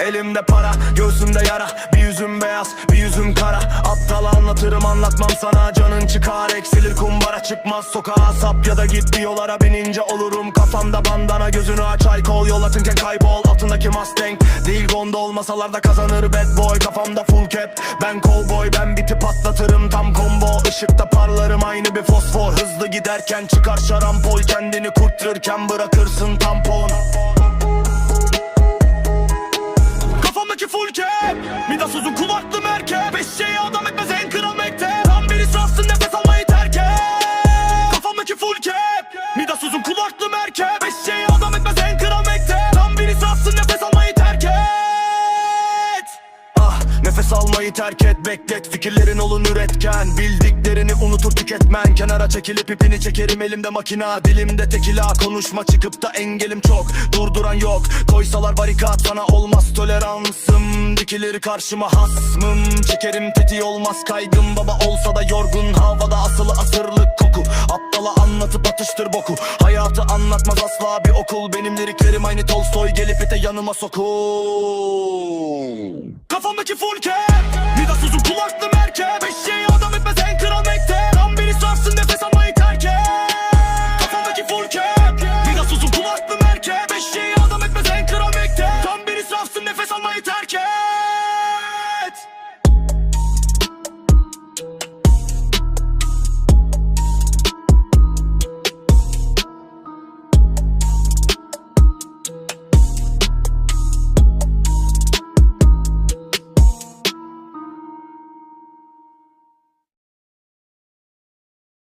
Elimde para, göğsümde yara. Bir yüzüm beyaz, bir yüzüm kara. Aptal anlatırım anlatmam sana. Canın çıkar, eksilir kumbara. Çıkmaz sokağa sap ya da git bir yollara Binince olurum kafamda bandana. Gözünü aç ay kol yol atınken kaybol. Altındaki Mustang değil Gonda olmasalar da kazanır. Bad boy Kafamda full cap, ben cowboy Ben biti patlatırım. Tam combo Işıkta parlarım. Aynı bir fosfor. Hızlı giderken çıkar şarampol. Kendini kurtarırken bırakırsın tampon Kafamdaki full cap Midas uzun kulaklı merkep almayı terk et beklet. Fikirlerin olun üretken. Bildiklerini unutur tüketmen. Kenara çekilip ipini çekerim. Elimde makina Dilimde tekila. Konuşma çıkıp da engelim çok. Durduran yok. Koysalar barikat Sana olmaz toleransım. Dikilir karşıma hasmım. Çekerim tetiği olmaz kaygım. Baba olsa da yorgun havada asılı asırlık koku. Aptala anlatıp atıştır boku. Hayatı anlatmaz asla bir okul. Benim liriklerim aynı Tolstoy Gelip ite yanıma sokul Kafamdaki full kulaklı Almighty